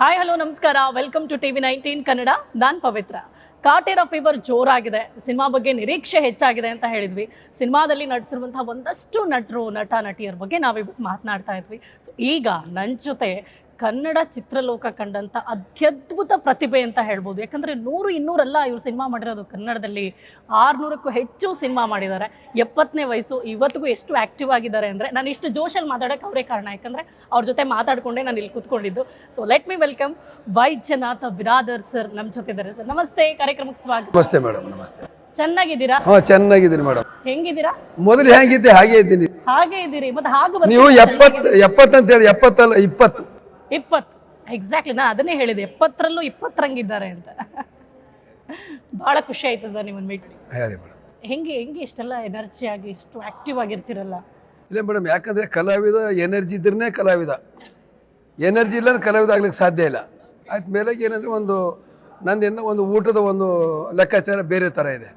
Hi hello ನಮಸ್ಕಾರ. Welcome to TV nineteen Kannada non Pavithra. Kaatera fever ಜೋರಾಗಿದೆ. Cinema ಬಗ್ಗೆ ನಿರೀಕ್ಷೆ ಹೆಚ್ಚಾಗಿದೆ ಅಂತ ಹೇಳಿದ್ವಿ. ಸಿನಿಮಾದಲ್ಲಿ ನಟಿಸಿರುವಂತಹ ಒಂದಷ್ಟು ನಟರು, ನಟ, ನಟಿಯರ ಬಗ್ಗೆ ನಾವಿವತ್ತು ಮಾತನಾಡ್ತಾ ಇದ್ವಿ. ಸೊ ಈಗ ನನ್ನ ಜೊತೆ ಕನ್ನಡ ಚಿತ್ರಲೋಕ ಕಂಡಂತ ಅತ್ಯದ್ಭುತ ಪ್ರತಿಭೆ ಅಂತ ಹೇಳ್ಬೋದು. ಯಾಕಂದ್ರೆ ನೂರು ಇನ್ನೂರಲ್ಲ ಇವ್ರು ಸಿನಿಮಾ ಮಾಡಿರೋದು ಕನ್ನಡದಲ್ಲಿ ಆರ್ನೂರಕ್ಕೂ ಹೆಚ್ಚು ಸಿನಿಮಾ ಮಾಡಿದ್ದಾರೆ. ಎಪ್ಪತ್ತನೇ ವಯಸ್ಸು ಇವತ್ತಿಗೂ ಎಷ್ಟು ಆಕ್ಟಿವ್ ಆಗಿದ್ದಾರೆ ಅಂದ್ರೆ ನಾನು ಇಷ್ಟು ಜೋಶಲ್ಲಿ ಮಾತಾಡಕ್ಕೆ ಅವರೇ ಕಾರಣ. ಯಾಕಂದ್ರೆ ಅವ್ರ ಜೊತೆ ಮಾತಾಡ್ಕೊಂಡೆ ನಾನು ಇಲ್ಲಿ ಕೂತ್ಕೊಂಡಿದ್ದು. So let me welcome Vaidyanath Biradar sir ನಮ್ಮ ಜೊತೆ ಇದ್ದಾರೆ ಸರ್ ನಮಸ್ತೆ ಕಾರ್ಯಕ್ರಮಕ್ಕೆ ಸ್ವಾಗತ. ನಮಸ್ತೆ ಮೇಡಮ್ ನಮಸ್ತೆ. ಚೆನ್ನಾಗಿದ್ದೀರಾ? ಹಾ ಚೆನ್ನಾಗಿದ್ದೀನಿ ಮೇಡಮ್ ಹೆಂಗಿದ್ದೀರಾ? ಮೊದಲು ಹೇಗಿದ್ದೆ ಹಾಗೆ ಇದ್ದೀನಿ. ಹಾಗೆ ಇದ್ದೀರಿ. ಮತ್ತೆ ಹಾಗೆ? ನೀವು ಎಪ್ಪತ್ತು ಎಪ್ಪತ್ತು ಅಂತ ಹೇಳಿ ಎಪ್ಪತ್ತಲ್ಲ ಇಪ್ಪತ್ತು. ಇಪ್ಪತ್ತು. ಎಕ್ಸಾಕ್ಟ್ಲಿ ನಾನು ಅದನ್ನೇ ಹೇಳಿದೆ. ಎಪ್ಪತ್ತರಲ್ಲೂ ಇಪ್ಪತ್ತರಂಗಿದ್ದಾರೆ ಅಂತ. ಭಾಳ ಖುಷಿ ಆಯ್ತು ಸರ್ ನಿಮ್ಮನ್ನು ಮೀಟ್ ಹೇಳಿ ಮೇಡಮ್. ಹೆಂಗೆ ಹೆಂಗೆ ಇಷ್ಟೆಲ್ಲ ಎನರ್ಜಿ ಆಗಿ ಇಷ್ಟು ಆಕ್ಟಿವ್ ಆಗಿರ್ತಿರಲ್ಲ. ಇಲ್ಲ ಮೇಡಮ್ ಯಾಕಂದರೆ ಕಲಾವಿದ ಎನರ್ಜಿ ಇದ್ರೇ ಕಲಾವಿದ. ಎನರ್ಜಿ ಇಲ್ಲ ಕಲಾವಿದ ಆಗ್ಲಿಕ್ಕೆ ಸಾಧ್ಯ ಇಲ್ಲ. ಆಯ್ತು ಮೇಲೆ ಏನಂದರೆ ಒಂದು ನಂದೇನು ಒಂದು ಊಟದ ಒಂದು ಲೆಕ್ಕಾಚಾರ ಬೇರೆ ಥರ ಇದೆ.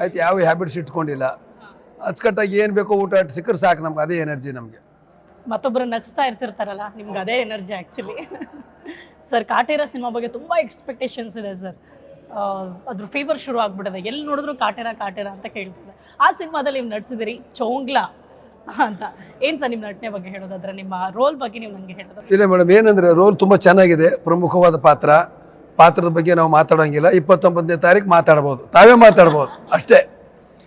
ಆಯ್ತು ಯಾವ ಹ್ಯಾಬಿಟ್ಸ್ ಇಟ್ಕೊಂಡಿಲ್ಲ. ಅಚ್ಚುಕಟ್ಟಾಗಿ ಏನು ಬೇಕೋ ಊಟ ಸಿಕ್ಕರೆ ಸಾಕು ನಮ್ಗೆ ಅದೇ ಎನರ್ಜಿ ನಮಗೆ. ಮತ್ತೊಬ್ಬರು ನಗಿಸ್ತಾ ಇರ್ತಿರ್ತಾರಲ್ಲ, ನಿಮ್ಗೆ ಅದೇ energy actually sir Kaatera cinema ಬಗ್ಗೆ ತುಂಬ ಎಕ್ಸ್ಪೆಕ್ಟೇಷನ್ಸ್ ಇದೆ ಸರ್ ಅದ್ರ ಫೀವರ್ ಶುರು ಆಗ್ಬಿಟ್ಟಿದೆ ಎಲ್ಲಿ ನೋಡಿದ್ರು ಕಾಟೇರ ಕಾಟೇರ ಅಂತ ಕೇಳ್ತಿದೆ. ಆ ಸಿನಿಮಾದಲ್ಲಿ ನೀವು ನಟಿಸಿದಿರಿ ಚೌಂಗ್ಲಾ ಅಂತ. ಏನು ಸರ್ ನಿಮ್ಮ ನಟನೆ ಬಗ್ಗೆ ಹೇಳೋದಾದ್ರೆ, ನಿಮ್ಮ ರೋಲ್ ಬಗ್ಗೆ ನೀವು ನನಗೆ ಹೇಳೋದು ಇಲ್ಲ ಮೇಡಮ್ ಏನಂದರೆ ರೋಲ್ ತುಂಬ ಚೆನ್ನಾಗಿದೆ, ಪ್ರಮುಖವಾದ ಪಾತ್ರ. ಪಾತ್ರದ ಬಗ್ಗೆ ನಾವು ಮಾತಾಡೋಂಗಿಲ್ಲ. ಇಪ್ಪತ್ತೊಂಬತ್ತನೇ ತಾರೀಕು ಮಾತಾಡ್ಬೋದು. ತಾವೇ ಮಾತಾಡ್ಬೋದು, ಅಷ್ಟೇ.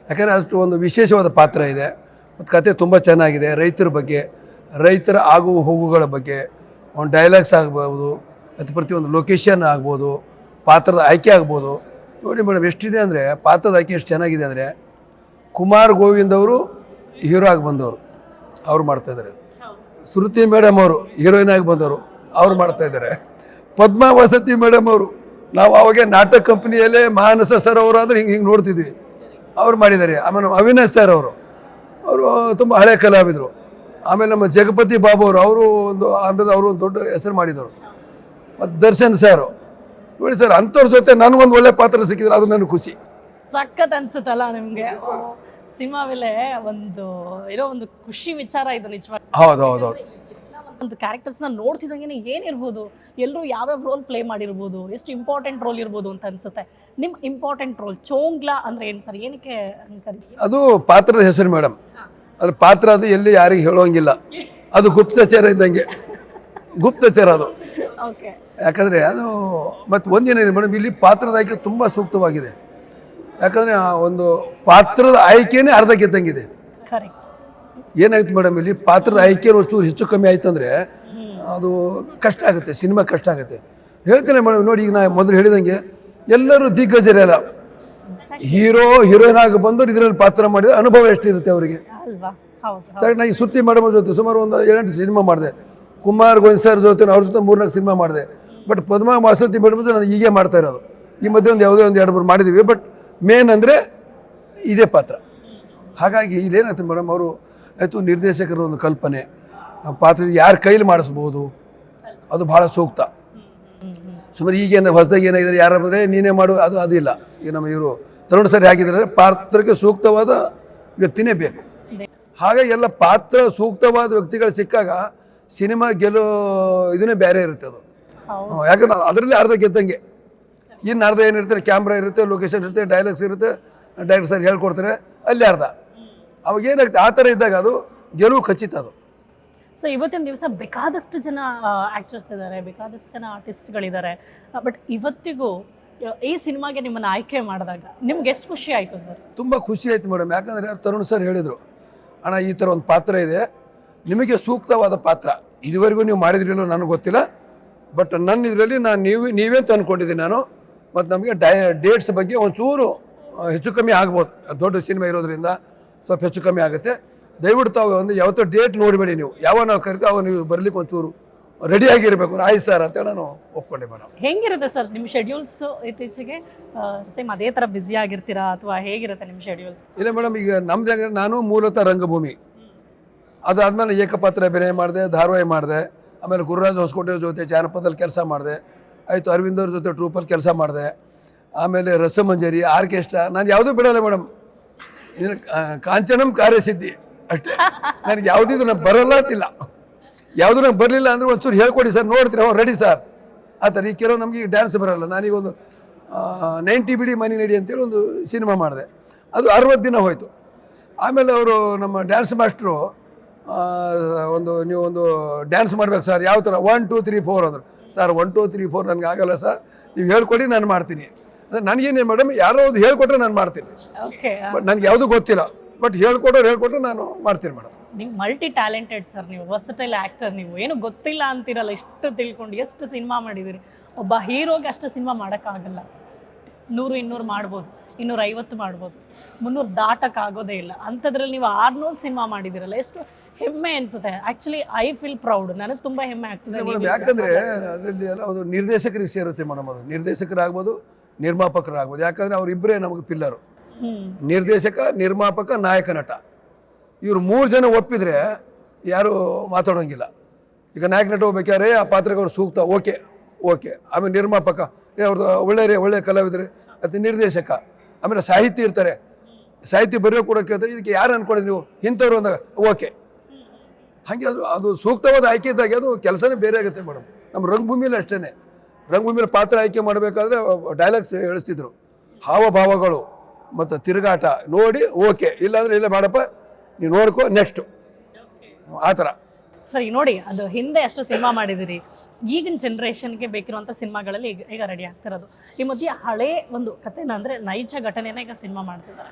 ಯಾಕಂದರೆ ಅಷ್ಟು ಒಂದು ವಿಶೇಷವಾದ ಪಾತ್ರ ಇದೆ. ಮತ್ತು ಕತೆ ತುಂಬ ಚೆನ್ನಾಗಿದೆ, ರೈತರ ಬಗ್ಗೆ. ರೈತರ ಆಗು ಹೋಗುಗಳ ಬಗ್ಗೆ ಒಂದು ಡೈಲಾಗ್ಸ್ ಆಗ್ಬೋದು, ಮತ್ತು ಪ್ರತಿಯೊಂದು ಲೊಕೇಶನ್ ಆಗ್ಬೋದು, ಪಾತ್ರದ ಆಯ್ಕೆ ಆಗ್ಬೋದು. ನೋಡಿ ಮೇಡಮ್, ಎಷ್ಟಿದೆ ಅಂದರೆ, ಪಾತ್ರದ ಆಯ್ಕೆ ಎಷ್ಟು ಚೆನ್ನಾಗಿದೆ ಅಂದರೆ, ಕುಮಾರ್ ಗೋವಿಂದ್ ಅವರು ಹೀರೋ ಆಗಿ ಬಂದವರು. ಅವ್ರು ಮಾಡ್ತಾಯಿದ್ದಾರೆ ಶ್ರುತಿ ಮೇಡಮ್ ಅವರು ಹೀರೋಯಿನ್ ಆಗಿ ಬಂದವರು. ಅವ್ರು ಮಾಡ್ತಾ ಇದ್ದಾರೆ. ಪದ್ಮಾ ವಸತಿ ಮೇಡಮ್ ಅವರು, ನಾವು ಅವಾಗ ನಾಟಕ ಕಂಪ್ನಿಯಲ್ಲೇ ಮಾನಸ ಸರ್ ಅವರು ಅಂದರೆ ಹಿಂಗೆ ಹಿಂಗೆ ನೋಡ್ತಿದ್ವಿ. ಅವ್ರು ಮಾಡಿದ್ದಾರೆ. ಆಮೇಲೆ ಅವಿನಾಶ್ ಸರ್ ಅವರು. ಅವರು ತುಂಬ ಹಳೆ ಕಲಾವಿದರು. ಆಮೇಲೆ ನಮ್ಮ ಜಗಪತಿ ಬಾಬು ಅವರು ಅವರು ಒಂದು ಅಂದದ ಅವರು ಒಂದು ದೊಡ್ಡ ಹೆಸರು ಮಾಡಿದರು. ಮತ್ತು ದರ್ಶನ್ ಸರ್ ನೋಡಿ ಸರ್ ಅಂಥವ್ರ ಜೊತೆ ನನಗೊಂದು ಒಳ್ಳೆ ಪಾತ್ರ ಸಿಕ್ಕಿದ್ರೆ ಅದು ನನಗೆ ಖುಷಿ. ಸಖತ್ ಅನ್ಸುತ್ತಲ್ಲ ನಿಮಗೆ? ಸಿನಿಮಾ ಮೇಲೆ ಒಂದು ಏನೋ ಒಂದು ಖುಷಿ ವಿಚಾರ ಇದು ನಿಜವಾಗಿ. ಹೌದು ಹೌದು ಹೌದು. ಒಂದು ಕ್ಯಾರೆಕ್ಟರ್ಸ್ನ ನೋಡ್ತಿದಂಗೆ ಏನಿರ್ಬೋದು? ಎಲ್ಲರೂ ಯಾವ್ಯಾವ ರೋಲ್ ಪ್ಲೇ ಮಾಡಿರ್ಬೋದು? ಎಷ್ಟು ಇಂಪಾರ್ಟೆಂಟ್ ರೋಲ್ ಇರ್ಬೋದು ಅಂತ ಅನ್ಸುತ್ತೆ. ನಿಮ್ಮ ಇಂಪಾರ್ಟೆಂಟ್ ರೋಲ್ ಚೋಂಗ್ಲಾ ಅಂದ್ರೆ ಏನು ಸರ್ ಏನಕ್ಕೆ ಅದು ಪಾತ್ರದ ಹೆಸರು ಮೇಡಮ್ ಅದು ಪಾತ್ರ ಅದು ಎಲ್ಲಿ ಯಾರಿಗೆ ಹೇಳೋಂಗಿಲ್ಲ ಅದು ಗುಪ್ತಚರ ಇದ್ದಂಗೆ. ಗುಪ್ತಚರ ಅದು. ಯಾಕಂದರೆ ಅದು ಮತ್ತು ಒಂದೇನಿದೆ ಮೇಡಮ್ ಇಲ್ಲಿ ಪಾತ್ರದ ಆಯ್ಕೆ ತುಂಬ ಸೂಕ್ತವಾಗಿದೆ. ಯಾಕಂದರೆ ಆ ಒಂದು ಪಾತ್ರದ ಆಯ್ಕೆನೇ ಅರ್ಧ ಗೆದ್ದಂಗಿದೆ. ಏನಾಯ್ತು ಮೇಡಮ್ ಇಲ್ಲಿ ಪಾತ್ರದ ಆಯ್ಕೆ ಒಂಚೂರು ಹೆಚ್ಚು ಕಮ್ಮಿ ಆಯ್ತು ಅಂದರೆ ಅದು ಕಷ್ಟ ಆಗುತ್ತೆ ಸಿನಿಮಾ ಕಷ್ಟ ಆಗುತ್ತೆ. ಹೇಳ್ತೇನೆ ಮೇಡಮ್ ನೋಡಿ ಈಗ ನಾ ಮೊದಲು ಹೇಳಿದಂಗೆ ಎಲ್ಲರೂ ದಿಗ್ಗಜರಲ್ಲ. ಹೀರೋ ಹೀರೋಯಿನ್ ಆಗಿ ಬಂದು ಇದರಲ್ಲಿ ಪಾತ್ರ ಮಾಡಿದ ಅನುಭವ ಎಷ್ಟಿರುತ್ತೆ ಅವರಿಗೆ? ನಾ ಈ ಸುತ್ತಿ ಮೇಡಮ್ ಜೊತೆ ಸುಮಾರು ಒಂದು ಏಳೆಂಟು ಸಿನಿಮಾ ಮಾಡಿದೆ. ಕುಮಾರ್ ಗೋವಿಂದ್ ಸರ್ ಜೊತೆ ಅವ್ರ ಜೊತೆ ಮೂರ್ನಾಲ್ಕು ಸಿನಿಮಾ ಮಾಡಿದೆ. ಬಟ್ ಪದ್ಮಾ ವಾಸಂತಿ ಮೇಡಮ್ ಜೊತೆ ನಾನು ಹೀಗೆ ಮಾಡ್ತಾ ಇರೋದು. ಈ ಮಧ್ಯೆ ಒಂದು ಯಾವುದೇ ಒಂದು ಎರಡು ಮೂರು ಮಾಡಿದ್ದೀವಿ ಬಟ್ ಮೇನ್ ಅಂದರೆ ಇದೇ ಪಾತ್ರ. ಹಾಗಾಗಿ ಇದೇನಾಯ್ತು ಮೇಡಮ್ ಅವರು ಆಯಿತು ನಿರ್ದೇಶಕರ ಒಂದು ಕಲ್ಪನೆ. ಆ ಪಾತ್ರ ಯಾರ ಕೈಲಿ ಮಾಡಿಸ್ಬೋದು? ಅದು ಭಾಳ ಸೂಕ್ತ. ಸುಮಾರು ಈಗೇನು ಹೊಸದಾಗಿ ಏನಾಗಿದೆ ಯಾರು ಬಂದರೆ ನೀನೇ ಮಾಡು ಅದು ಅದಿಲ್ಲ. ಈಗ ನಮ್ಮ ಇವರು ತರುಣ ಸರಿ ಹಾಕಿದರೆ ಪಾತ್ರಕ್ಕೆ ಸೂಕ್ತವಾದ ವ್ಯಕ್ತಿನೇ ಬೇಕು. ಹಾಗೆ ಎಲ್ಲ ಪಾತ್ರ ಸೂಕ್ತವಾದ ವ್ಯಕ್ತಿಗಳು ಸಿಕ್ಕಾಗ ಸಿನಿಮಾ ಗೆಲ್ಲೋ ಇದನ್ನೇ ಬೇರೆ ಇರುತ್ತೆ ಅದು. ಯಾಕಂದ್ರೆ ಅದರಲ್ಲಿ ಅರ್ಧ ಗೆದ್ದಂಗೆ. ಇನ್ನು ಅರ್ಧ ಏನಿರುತ್ತೆ ಕ್ಯಾಮ್ರಾ ಇರುತ್ತೆ ಲೊಕೇಶನ್ ಇರುತ್ತೆ ಡೈಲಾಗ್ಸ್ ಇರುತ್ತೆ. ಡೈರೆಕ್ಟರ್ ಸರ್ ಹೇಳ್ಕೊಡ್ತಾರೆ ಅಲ್ಲಿ ಅರ್ಧ. ಅವಾಗ ಏನಾಗುತ್ತೆ? ಆ ಥರ ಇದ್ದಾಗ ಅದು ಗೆಲುವು ಖಚಿತ ಅದು. ಸೊ ಇವತ್ತಿನ ದಿವಸ ಬೇಕಾದಷ್ಟು ಜನ ಆಕ್ಟರ್ಸ್ ಇದ್ದಾರೆ ಬೇಕಾದಷ್ಟು ಜನ ಆರ್ಟಿಸ್ಟ್ಗಳಿದ್ದಾರೆ ಬಟ್ ಇವತ್ತಿಗೂ ಈ ಸಿನಿಮಾಗೆ ನಿಮ್ಮನ್ನ ಆಯ್ಕೆ ಮಾಡಿದಾಗ ನಿಮ್ಗೆ ಎಷ್ಟು ಖುಷಿ ಆಯ್ತು ಸರ್? ತುಂಬ ಖುಷಿ ಆಯ್ತು ಮೇಡಮ್. ಯಾಕಂದರೆ ತರುಣ್ ಸರ್ ಹೇಳಿದರು, ಅಣ್ಣ, ಈ ಥರ ಒಂದು ಪಾತ್ರ ಇದೆ. ನಿಮಗೆ ಸೂಕ್ತವಾದ ಪಾತ್ರ. ಇದುವರೆಗೂ ನೀವು ಮಾಡಿದ್ರಿಲ್ಲೋ ನನಗೆ ಗೊತ್ತಿಲ್ಲ. ಬಟ್ ನನ್ನ ಇದರಲ್ಲಿ ನಾನು ನೀವು, ನೀವೇ ಅಂತ ಅಂದ್ಕೊಂಡಿದ್ದೀನಿ ನಾನು. ಮತ್ತು ನಮಗೆ ಡೈ, ಡೇಟ್ಸ್ ಬಗ್ಗೆ ಒಂಚೂರು ಹೆಚ್ಚು ಕಮ್ಮಿ ಆಗ್ಬೋದು. ದೊಡ್ಡ ಸಿನಿಮಾ ಇರೋದ್ರಿಂದ ಸ್ವಲ್ಪ ಹೆಚ್ಚು ಕಮ್ಮಿ ಆಗುತ್ತೆ. ದಯವಿಟ್ಟು ತಾವು ಒಂದು ಯಾವತ್ತೋ ಡೇಟ್ ನೋಡಬೇಡಿ ನೀವು. ಯಾವಾಗ ನಾವು ಕರಿತೀವಿ ಅವಾಗ ನೀವು ಬರಲಿಕ್ಕೆ ಒಂಚೂರು ರೆಡಿಯಾಗಿರಬೇಕು. ಆಯ್ತು ಸರ್ ಅಂತೇಳಿ ನಾನು ಒಪ್ಕೊಂಡೆ ಮೇಡಮ್. ಹೆಂಗಿರುತ್ತೆ ಸರ್ ನಿಮ್ಮ ಶೆಡ್ಯೂಲ್ಸ್ ಇತ್ತೀಚೆಗೆ? ಸೇಮ್ ಅದೇ ಥರ ಬ್ಯುಸಿ ಆಗಿರ್ತೀರಾ ಅಥವಾ ಹೇಗಿರುತ್ತೆ ನಿಮ್ಮ ಶೆಡ್ಯೂಲ್ಸ್ ಇಲ್ಲ ಮೇಡಮ್ ಈಗ ನಮ್ದು ನಾನು ಮೂಲತಃ ರಂಗಭೂಮಿ. ಅದಾದ್ಮೇಲೆ ಏಕಪಾತ್ರ ಅಭಿನಯ ಮಾಡಿದೆ ಧಾರಾವಾಹಿ ಮಾಡಿದೆ ಆಮೇಲೆ ಗುರುರಾಜ್ ಹೊಸಕೋಟೆ ಜೊತೆ ಜಾನಪದಲ್ಲಿ ಕೆಲಸ ಮಾಡಿದೆ ಆಯಿತು ಅರವಿಂದ್ ಅವ್ರ ಜೊತೆ ಟ್ರೂಪಲ್ಲಿ ಕೆಲಸ ಮಾಡಿದೆ ಆಮೇಲೆ ರಸಮಂಜರಿ ಆರ್ಕೆಸ್ಟ್ರಾ ನಾನು ಯಾವುದೂ ಬಿಡಲ್ಲ ಮೇಡಮ್. ಇದನ್ನು ಕಾಂಚನಂ ಕಾರ್ಯಸಿದ್ಧಿ ಅಷ್ಟೇ. ನನಗೆ ಯಾವುದೂ ನಾನು ಬರಲ್ಲ ಅಂತಿಲ್ಲ. ಯಾವುದು ನಂಗೆ ಬರಲಿಲ್ಲ ಅಂದ್ರೆ ಒಂಚೂರು ಹೇಳ್ಕೊಡಿ ಸರ್ ನೋಡ್ತೀರಿ? ಅವ್ರು ರೆಡಿ ಸರ್. ಆ ಥರ ಈ ಕೆಲವು ನಮಗೆ ಡ್ಯಾನ್ಸ್ ಬರೋಲ್ಲ. ನಾನೀಗೊಂದು ನೈಂಟಿ ಬಿಡಿ ಮನಿ ನಡಿ ಅಂತೇಳಿ ಒಂದು ಸಿನಿಮಾ ಮಾಡಿದೆ. ಅದು ಅರವತ್ತು ದಿನ ಹೋಯಿತು. ಆಮೇಲೆ ಅವರು ನಮ್ಮ ಡ್ಯಾನ್ಸ್ ಮಾಸ್ಟ್ರು ಒಂದು ನೀವು ಒಂದು ಡ್ಯಾನ್ಸ್ ಮಾಡ್ಬೇಕು ಸರ್ ಯಾವ ಥರ? ಒನ್ ಟೂ ತ್ರೀ ಫೋರ್ ಅಂದರು. Sir one two three four ನನಗೆ ಆಗಲ್ಲ ಸರ್. ನೀವು ಹೇಳ್ಕೊಡಿ ನಾನು ಮಾಡ್ತೀನಿ. ಅಂದರೆ ನನಗೇನೇ ಮೇಡಮ್ ಯಾರೋ ಒಂದು ಹೇಳ್ಕೊಟ್ರೆ ನಾನು ಮಾಡ್ತೀನಿ. ಬಟ್ ನನಗೆ ಯಾವುದೂ ಗೊತ್ತಿಲ್ಲ. ಬಟ್ ಹೇಳ್ಕೊಡೋರು ಹೇಳ್ಕೊಟ್ರೆ ನಾನು ಮಾಡ್ತೀನಿ ಮೇಡಮ್ ನೀವು ಮಲ್ಟಿ ಟ್ಯಾಲೆಂಟೆಡ್ ಸರ್ ನೀವು ವರ್ಸಟೈಲ್ ಆಕ್ಟರ್ ನೀವು. ಏನು ಗೊತ್ತಿಲ್ಲ ಅಂತೀರಲ್ಲ ಇಷ್ಟು ತಿಳ್ಕೊಂಡು ಎಷ್ಟು ಸಿನಿಮಾ ಮಾಡಿದ್ದೀರಿ ಒಬ್ಬ ಹೀರೋಗೆ ಅಷ್ಟು ಸಿನಿಮಾ ಮಾಡೋಕ್ಕಾಗಲ್ಲ. ನೂರು ಇನ್ನೂರು ಮಾಡ್ಬೋದು ಇನ್ನೂರ ಐವತ್ತು ಮಾಡ್ಬೋದು. ಮುನ್ನೂರು ದಾಟಕ್ಕಾಗೋದೇ ಇಲ್ಲ. ಅಂಥದ್ರಲ್ಲಿ ನೀವು ಆರ್ನೂರು ಸಿನಿಮಾ ಮಾಡಿದಿರಲ್ಲ ಎಷ್ಟು ಹೆಮ್ಮೆ ಅನ್ಸುತ್ತೆ. ಆಕ್ಚುಲಿ ಐ ಫೀಲ್ ಪ್ರೌಡ್ ನನಗೆ ತುಂಬಾ ಹೆಮ್ಮೆ ಆಗ್ತದೆ ಮೇಡಮ್ ನೀವು ಯಾಕಂದ್ರೆ ಅದರಲ್ಲಿ ಎಲ್ಲ ಒಂದು ನಿರ್ದೇಶಕರಿಗೆ ಸೇರುತ್ತೆ ಮೇಡಮ್ ಅದು. ನಿರ್ದೇಶಕರಾಗ್ಬೋದು ನಿರ್ಮಾಪಕರಾಗ್ಬೋದು. ಯಾಕಂದ್ರೆ ಅವರಿಬ್ಬರೇ ನಮಗೆ ಪಿಲ್ಲರು. ನಿರ್ದೇಶಕ ನಿರ್ಮಾಪಕ ನಾಯಕ ನಟ. ಇವ್ರು ಮೂರು ಜನ ಒಪ್ಪಿದರೆ ಯಾರು ಮಾತಾಡೋಂಗಿಲ್ಲ. ಈಗ ನಾಯಕ ನಟ ಹೋಗ್ಬೇಕಾದ್ರೆ ಆ ಪಾತ್ರಕ್ಕೆ ಅವ್ರು ಸೂಕ್ತ, ಓಕೆ ಓಕೆ. ಆಮೇಲೆ ನಿರ್ಮಾಪಕ, ಏ ಅವ್ರದ್ದು ಒಳ್ಳೆ ರೀ, ಒಳ್ಳೆ ಕಲಾವಿದರೆ, ಮತ್ತು ನಿರ್ದೇಶಕ. ಆಮೇಲೆ ಸಾಹಿತ್ಯ ಇರ್ತಾರೆ. ಸಾಹಿತ್ಯ ಬರೆಯೋ ಕೂಡ ಕೇಳ್ತಾರೆ, ಇದಕ್ಕೆ ಯಾರು ಅನ್ಕೊಂಡಿದ್ರಿ ನೀವು? ಇಂಥವ್ರು ಅಂದಾಗ, ಓಕೆ. ಹಾಗೆ ಅದು ಅದು ಸೂಕ್ತವಾದ ಆಯ್ಕೆ ಇದ್ದಾಗ ಅದು ಕೆಲಸನೇ ಬೇರೆ ಆಗುತ್ತೆ ಮೇಡಮ್. ನಮ್ಮ ರಂಗಭೂಮಿಯಲ್ಲಿ ಅಷ್ಟೇ ರಂಗಭೂಮಿಯಲ್ಲಿ ಪಾತ್ರ ಆಯ್ಕೆ ಮಾಡಬೇಕಾದ್ರೆ ಡೈಲಾಗ್ಸ್ ಹೇಳಿಸ್ತಿದ್ರು. ಹಾವಭಾವಗಳು, ಮತ್ತು ತಿರುಗಾಟ, ನೋಡಿ, ಓಕೆ. ಇಲ್ಲಾಂದರೆ, ಇಲ್ಲ, ಬೇಡಪ್ಪ ನೀವು ನೋಡ್ಕೊ ನೆಕ್ಸ್ಟ್ ಆ ಥರ. ಸರಿ ನೋಡಿ ಅದು ಹಿಂದೆ ಅಷ್ಟು ಸಿನಿಮಾ ಮಾಡಿದಿರಿ ಈಗಿನ ಜನ್ರೇಷನ್ಗೆ ಬೇಕಿರುವಂಥ ಸಿನಿಮಾಗಳಲ್ಲಿ ಈಗ ಈಗ ರೆಡಿ ಆಗ್ತಿರೋದು ಈ ಮಧ್ಯೆ ಹಳೆ ಒಂದು ಕಥೆನ ಅಂದರೆ ನೈಜ ಘಟನೆನ ಈಗ ಸಿನಿಮಾ ಮಾಡ್ತಿದ್ದಾರೆ.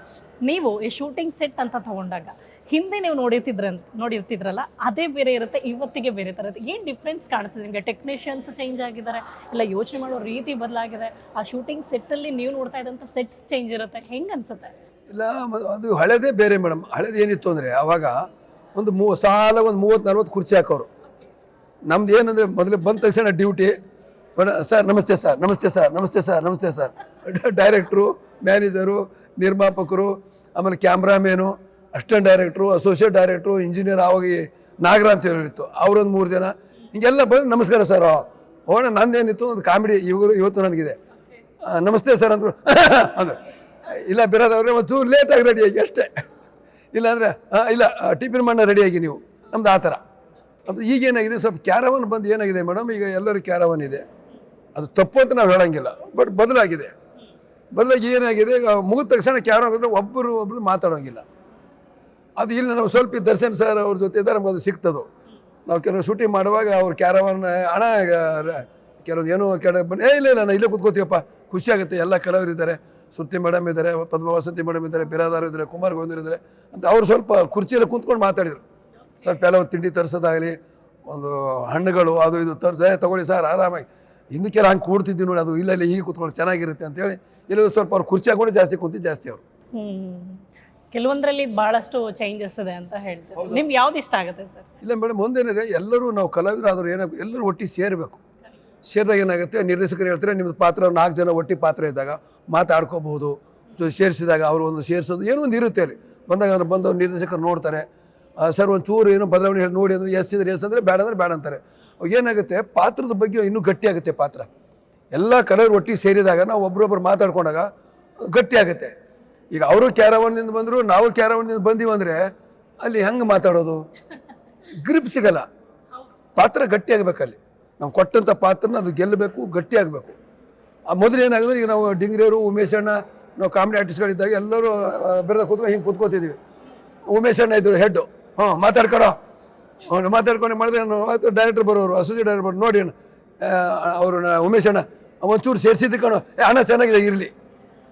ನೀವು ಈ ಶೂಟಿಂಗ್ ಸೆಟ್ ಅಂತ ತಗೊಂಡಾಗ ಹಿಂದೆ ನೀವು ನೋಡಿರ್ತಿದ್ರ ನೋಡಿರ್ತಿದ್ರಲ್ಲ ಅದೇ ಬೇರೆ ಇರುತ್ತೆ ಇವತ್ತಿಗೆ ಬೇರೆ ಥರ ಇರುತ್ತೆ. ಏನು ಡಿಫ್ರೆನ್ಸ್ ಕಾಣಿಸ್ತದೆ ನಿಮಗೆ? ಟೆಕ್ನಿಷಿಯನ್ಸ್ ಚೇಂಜ್ ಆಗಿದ್ದಾರೆ ಇಲ್ಲ ಯೋಚನೆ ಮಾಡೋ ರೀತಿ ಬದಲಾಗಿದೆ ಆ ಶೂಟಿಂಗ್ ಸೆಟ್ಟಲ್ಲಿ ನೀವು ನೋಡ್ತಾ ಇದ್ದಂಥ ಸೆಟ್ಸ್ ಚೇಂಜ್ ಇರುತ್ತೆ. ಹೆಂಗೆ ಅನ್ಸುತ್ತೆ? ಇಲ್ಲ ಅದು ಹಳೆದೇ ಬೇರೆ ಮೇಡಮ್. ಹಳೆದು ಏನಿತ್ತು ಅಂದರೆ ಆವಾಗ ಒಂದು ಮೂ ಸಾಲ ಒಂದು ಮೂವತ್ತು, ನಲ್ವತ್ತು ಕುರ್ಚಿ ಹಾಕೋರು. ನಮ್ದು ಏನಂದರೆ ಮೊದಲು ಬಂದ ತಕ್ಷಣ ಡ್ಯೂಟಿ. ಸರ್, ನಮಸ್ತೆ ಸರ್ ನಮಸ್ತೆ ಸರ್ ನಮಸ್ತೆ ಸರ್ ನಮಸ್ತೆ ಸರ್. ಡೈರೆಕ್ಟ್ರು ಮ್ಯಾನೇಜರು, ನಿರ್ಮಾಪಕರು, ಆಮೇಲೆ cameraman assistant director, associate director, engineer ಆವಾಗ ನಾಗರ ಅಂತ ಹೇಳಿತ್ತು ಅವರೊಂದು ಮೂರು ಜನ. ಹಿಂಗೆಲ್ಲ ಬಂದು ನಮಸ್ಕಾರ ಸರ್. ಓಣ ನಂದೇನಿತ್ತು, ಒಂದು ಕಾಮಿಡಿ ಇವರು ಇವತ್ತು ನನಗಿದೆ. ನಮಸ್ತೆ ಸರ್ ಅಂದರು. ಅಂದರು. ಇಲ್ಲ ಬಿರೋದವ್ರೆ ಒಂಚೂರು ಲೇಟಾಗಿ ರೆಡಿಯಾಗಿ ಅಷ್ಟೇ. ಇಲ್ಲಾಂದರೆ ಇಲ್ಲ ಟಿಫಿನ್ ಮಣ್ಣ ರೆಡಿಯಾಗಿ ನೀವು. ನಮ್ದು ಆ ಥರ. ಅದು ಈಗೇನಾಗಿದೆ ಸ್ವಲ್ಪ ಕ್ಯಾರವನ್ ಬಂದು ಏನಾಗಿದೆ ಮೇಡಮ್ ಈಗ ಎಲ್ಲರೂ ಕ್ಯಾರವನ್ ಇದೆ. ಅದು ತಪ್ಪು ಅಂತ ನಾವು ಹೇಳೋಂಗಿಲ್ಲ. ಬಟ್ ಬದಲಾಗಿದೆ. ಬದಲಾಗಿ ಏನಾಗಿದೆ, ಈಗ ಮುಗಿದ ತಕ್ಷಣ ಕ್ಯಾರವನ್ ಅಂದರೆ ಒಬ್ಬರು ಒಬ್ಬರು ಮಾತಾಡೋಂಗಿಲ್ಲ. ಅದು ಇಲ್ಲಿ ನಾವು ಸ್ವಲ್ಪ ದರ್ಶನ್ ಸರ್ ಅವ್ರ ಜೊತೆ ಇದ್ದಾರೆ, ನಮಗೆ ಅದು ಸಿಗ್ತದೆ ನಾವು ಕೆಲವು ಶೂಟಿಂಗ್ ಮಾಡುವಾಗ ಅವ್ರ ಕ್ಯಾರವನ್ ಹಣ ಕೆಲವೊಂದು ಏನೋ ಕೆಳ ಬನ್ನಿ ಏ, ಇಲ್ಲ ಇಲ್ಲ ನಾನು ಇಲ್ಲೇ ಕೂತ್ಕೋತೀವಪ್ಪ. ಖುಷಿಯಾಗುತ್ತೆ ಎಲ್ಲ ಇದ್ದಾರೆ. ಶ್ರುತಿ ಮೇಡಮ್ ಇದ್ದಾರೆ ಪದ್ಮ ವಸಂತಿ ಮೇಡಮ್ ಇದ್ದಾರೆ ಬಿರಾದಾರ್ ಇದ್ದಾರೆ ಕುಮಾರ್ ಗೋವಿಂದರ್ ಇದ್ದಾರೆ ಅಂತ ಅವ್ರು ಸ್ವಲ್ಪ ಕುರ್ಚಿಯಲ್ಲಿ ಕೂತ್ಕೊಂಡು ಮಾತಾಡಿದರು. ಸ್ವಲ್ಪ ಎಲ್ಲ ತಿಂಡಿ ತರಿಸೋದಾಗಲಿ ಒಂದು ಹಣ್ಣುಗಳು ಅದು ಇದು ತರಿಸ ತಗೊಳ್ಳಿ ಸರ್ ಆರಾಮಾಗಿ. ಹಿಂದಕ್ಕೆಲ್ಲ ಹಂಗೆ ಕೂಡ್ತಿದ್ವಿ ನೋಡಿ ಅದು ಇಲ್ಲ ಇಲ್ಲಿ ಹೀಗೆ ಕೂತ್ಕೊಂಡು ಚೆನ್ನಾಗಿರುತ್ತೆ ಅಂತೇಳಿ ಇಲ್ಲಿ ಸ್ವಲ್ಪ ಅವ್ರು ಕುರ್ಚಿ ಹಾಕೊಂಡು ಜಾಸ್ತಿ ಕೂತಿ ಜಾಸ್ತಿ ಅವರು. ಕೆಲವೊಂದರಲ್ಲಿ ಬಹಳಷ್ಟು ಚೇಂಜಸ್ ಇದೆ ಅಂತ ಹೇಳ್ತಾರೆ. ನಿಮ್ಗೆ ಯಾವ್ದು ಇಷ್ಟ ಆಗುತ್ತೆ ಸರ್? ಇಲ್ಲ ಮೇಡಮ್ ಒಂದೇನಿದೆ ಎಲ್ಲರೂ ನಾವು ಕಲಾವಿದರಾದರೂ ಏನಾಗ ಎಲ್ಲರೂ ಒಟ್ಟಿಗೆ ಸೇರಬೇಕು. ಸೇರಿದಾಗ ಏನಾಗುತ್ತೆ? ನಿರ್ದೇಶಕರು ಹೇಳ್ತಾರೆ ನಿಮ್ಮದು ಪಾತ್ರ ನಾಲ್ಕು ಜನ ಒಟ್ಟಿ ಪಾತ್ರ ಇದ್ದಾಗ ಮಾತಾಡ್ಕೋಬಹುದು. ಸೇರಿಸಿದಾಗ ಅವರು ಒಂದು ಸೇರಿಸೋದು ಏನೋ ಒಂದು ಇರುತ್ತೆ ಅಲ್ಲಿ. ಬಂದಾಗ ಅವ್ರು ಬಂದು ನಿರ್ದೇಶಕರು ನೋಡ್ತಾರೆ. ಸರ್ ಒಂದು ಚೂರು ಏನೋ ಬದಲಾವಣೆ ಹೇಳಿ ನೋಡಿ ಅಂದರೆ ಎಸ್ ಇದ್ರೆ ಎಸ್ ಅಂದರೆ ಬೇಡ ಅಂದರೆ ಬೇಡ ಅಂತಾರೆ. ಏನಾಗುತ್ತೆ? ಪಾತ್ರದ ಬಗ್ಗೆ ಇನ್ನೂ ಗಟ್ಟಿಯಾಗುತ್ತೆ ಪಾತ್ರ. ಎಲ್ಲ ಕಲರ್ ಒಟ್ಟಿಗೆ ಸೇರಿದಾಗ ನಾವು ಒಬ್ರೊಬ್ರು ಮಾತಾಡ್ಕೊಂಡಾಗ ಗಟ್ಟಿ ಆಗುತ್ತೆ ಈಗ ಅವರು ಕ್ಯಾರವನ್ನಿಂದ ಬಂದರು, ನಾವು ಕ್ಯಾರವನ್ನಿಂದ ಬಂದೀವಿ ಅಂದರೆ ಅಲ್ಲಿ ಹೆಂಗೆ ಮಾತಾಡೋದು? ಗ್ರಿಪ್ ಸಿಗಲ್ಲ. ಪಾತ್ರ ಗಟ್ಟಿ ಆಗಬೇಕಲ್ಲಿ ನಾವು ಕೊಟ್ಟಂಥ ಪಾತ್ರನ ಅದು ಗೆಲ್ಲಬೇಕು, ಗಟ್ಟಿಯಾಗಬೇಕು. ಆ ಮೊದಲು ಏನಾಗಿದ್ರೆ ಈಗ ನಾವು ಡಿಂಗ್ರಿಯವರು ಉಮೇಶ್ ಅಣ್ಣ ನಾವು ಕಾಮಿಡಿ ಆರ್ಟಿಸ್ಟ್ಗಳಿದ್ದಾಗ ಎಲ್ಲರೂ ಬೆರೆದ ಕೂತ್ಕೊಂಡು ಹಿಂಗೆ ಕೂತ್ಕೋತಿದ್ವಿ. ಉಮೇಶ್ ಅಣ್ಣ ಇದ್ರು ಹೆಡ್ಡು ಹಾಂ ಮಾತಾಡ್ಕೊಡೋ. ಅವ್ನು ಮಾತಾಡ್ಕೊಂಡು ಮಾಡಿದ್ರೆ ನಾನು ಡೈರೆಕ್ಟರ್ ಬರೋರು ಅಸೋಸಿಯೇಟ್ ಡೈರೆಕ್ಟರ್ ನೋಡಿ ಅವರು ಉಮೇಶ್ ಅಣ್ಣ ಒಂಚೂರು ಸೇರಿಸಿದ್ದು ಕಣೋ. ಅಣ್ಣ ಚೆನ್ನಾಗಿದೆ, ಇರಲಿ.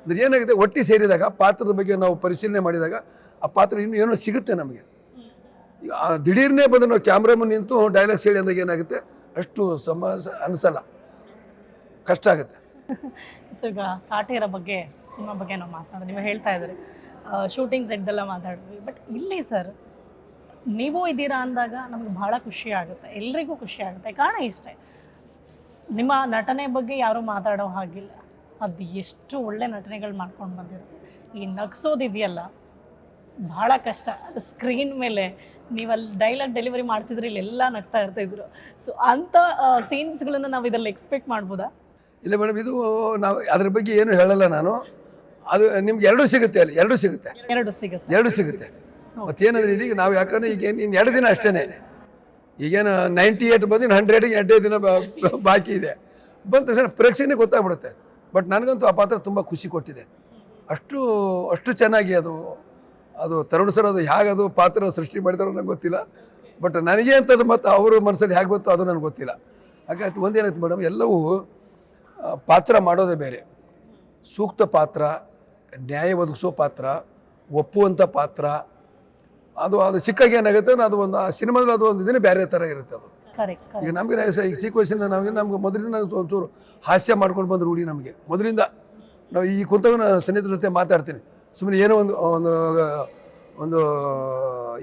ಅಂದ್ರೆ ಏನಾಗುತ್ತೆ ಒಟ್ಟಿ ಸೇರಿದಾಗ, ಪಾತ್ರದ ಬಗ್ಗೆ ನಾವು ಪರಿಶೀಲನೆ ಮಾಡಿದಾಗ, ಆ ಪಾತ್ರ ಇನ್ನೂ ಏನೋ ಸಿಗುತ್ತೆ ನಮಗೆ. ದಿಢೀರ್ನೇ ಬಂದು ನಾವು ಕ್ಯಾಮ್ರಾಮನ್ ನಿಂತು ಡೈಲಾಗ್ಸ್ ಹೇಳಿ ಅಂದಾಗ ಏನಾಗುತ್ತೆ ಅಷ್ಟು ಸಮ ಅನಿಸಲ್ಲ. ಕಷ್ಟ ಆಗುತ್ತೆ. ಸೊ ಈಗ ಕಾಟೇರ ಬಗ್ಗೆ, ಸಿನಿಮಾ ಬಗ್ಗೆ ನಾವು ಮಾತಾಡೋದು, ನೀವು ಹೇಳ್ತಾ ಇದ್ದಾರೆ. ಶೂಟಿಂಗ್ ಸೆಟ್ದೆಲ್ಲ ಮಾತಾಡಿದ್ವಿ. ಬಟ್ ಇಲ್ಲಿ ಸರ್ ನೀವು ಇದ್ದೀರಾ ಅಂದಾಗ ನಮ್ಗೆ ಬಹಳ ಖುಷಿ ಆಗುತ್ತೆ. ಎಲ್ರಿಗೂ ಖುಷಿ ಆಗುತ್ತೆ. ಕಾರಣ ಇಷ್ಟೇ. ನಿಮ್ಮ ನಟನೆ ಬಗ್ಗೆ ಯಾರೂ ಮಾತಾಡೋ ಹಾಗಿಲ್ಲ. ಅದು ಎಷ್ಟು ಒಳ್ಳೆ ನಟನೆಗಳು ಮಾಡ್ಕೊಂಡು ಬಂದಿರೋ ಈ ನಗ್ಸೋದಿದೆಯಲ್ಲ ಬಹಳ ಕಷ್ಟ. ಅದು ಸ್ಕ್ರೀನ್ ಮೇಲೆ ನೀವು ಅಲ್ಲಿ ಡೈಲಾಗ್ ಡೆಲಿವರಿ ಮಾಡ್ತಿದ್ರೆ ಇಲ್ಲೆಲ್ಲ ನಗ್ತಾ ಇರ್ತಿದ್ರು. ಸೊ ಅಂಥ ಸೀನ್ಸ್ಗಳನ್ನು ನಾವು ಇದರಲ್ಲಿ ಎಕ್ಸ್ಪೆಕ್ಟ್ ಮಾಡ್ಬೋದಾ? ಇಲ್ಲ ಮೇಡಮ್ ಇದು ನಾವು ಅದ್ರ ಬಗ್ಗೆ ಏನು ಹೇಳಲ್ಲ ನಾನು. ಅದು ನಿಮ್ಗೆ ಎರಡೂ ಸಿಗುತ್ತೆ ಅಲ್ಲಿ ಎರಡೂ ಸಿಗುತ್ತೆ. ಎರಡು ಸಿಗುತ್ತೆ. ಎರಡೂ ಸಿಗುತ್ತೆ. ಮತ್ತೇನಂದ್ರೆ ಇಲ್ಲಿ ಈಗ ನಾವು ಯಾಕಂದ್ರೆ ಈಗ ಇನ್ನು ಎರಡು ದಿನ ಅಷ್ಟೇ ಈಗೇನು ನೈಂಟಿ ಏಟ್ ಬಂದು ಹಂಡ್ರೆಡ್ಗೆ ಎರಡೇ ದಿನ ಬಾ- ಬಾಕಿ ಇದೆ. ಬಂದ ತಕ್ಷಣ ಪ್ರೇಕ್ಷಕನಿಗೆ ಗೊತ್ತಾಗ್ಬಿಡುತ್ತೆ. ಬಟ್ ನನಗಂತೂ ಆ ಪಾತ್ರ ತುಂಬ ಖುಷಿ ಕೊಟ್ಟಿದೆ. ಅಷ್ಟು ಅಷ್ಟು ಚೆನ್ನಾಗಿ ಅದು ಅದು ತರುಣ್ ಸರ್ ಅದು ಹೇಗೆ ಅದು ಪಾತ್ರ ಸೃಷ್ಟಿ ಮಾಡಿದಾರೋ ನಂಗೆ ಗೊತ್ತಿಲ್ಲ. ಬಟ್ ನನಗೆ ಅಂತದ್ದು ಮತ್ತು ಅವರು ಮನಸ್ಸಲ್ಲಿ ಹೇಗೆ ಬಂತು ಅದು ನನಗೆ ಗೊತ್ತಿಲ್ಲ. ಹಾಗಾಯ್ತು ಒಂದೇನಾಯ್ತು ಮೇಡಮ್ ಎಲ್ಲವೂ ಪಾತ್ರ ಮಾಡೋದೇ ಬೇರೆ. ಸೂಕ್ತ ಪಾತ್ರ ನ್ಯಾಯ ಒದಗಿಸೋ ಪಾತ್ರ ಒಪ್ಪುವಂಥ ಪಾತ್ರ ಅದು ಅದು ಸಿಕ್ಕಾಗ ಏನಾಗುತ್ತೆ ಅದು ಒಂದು ಆ ಸಿನಿಮಾದಲ್ಲಿ ಅದು ಒಂದು ಇದನ್ನೇ ಬೇರೆ ಥರ ಇರುತ್ತೆ ಅದು. ಈಗ ನಮಗೆ ಈಗ ಚಿಕ್ಕ ವಯಸ್ಸಿಂದ ನಮಗೆ ನಮ್ಗೆ ಮೊದಲಿಂದ ಒಂಚೂರು ಹಾಸ್ಯ ಮಾಡ್ಕೊಂಡು ಬಂದು ರೂಢಿ ನಮಗೆ. ಮೊದಲಿಂದ ನಾವು ಈ ಕುಂತಾಗ ನಾನು ಸ್ನೇಹಿತರ ಜೊತೆ ಮಾತಾಡ್ತೀನಿ. ಸುಮ್ಮನೆ ಏನೋ ಒಂದು ಒಂದು ಒಂದು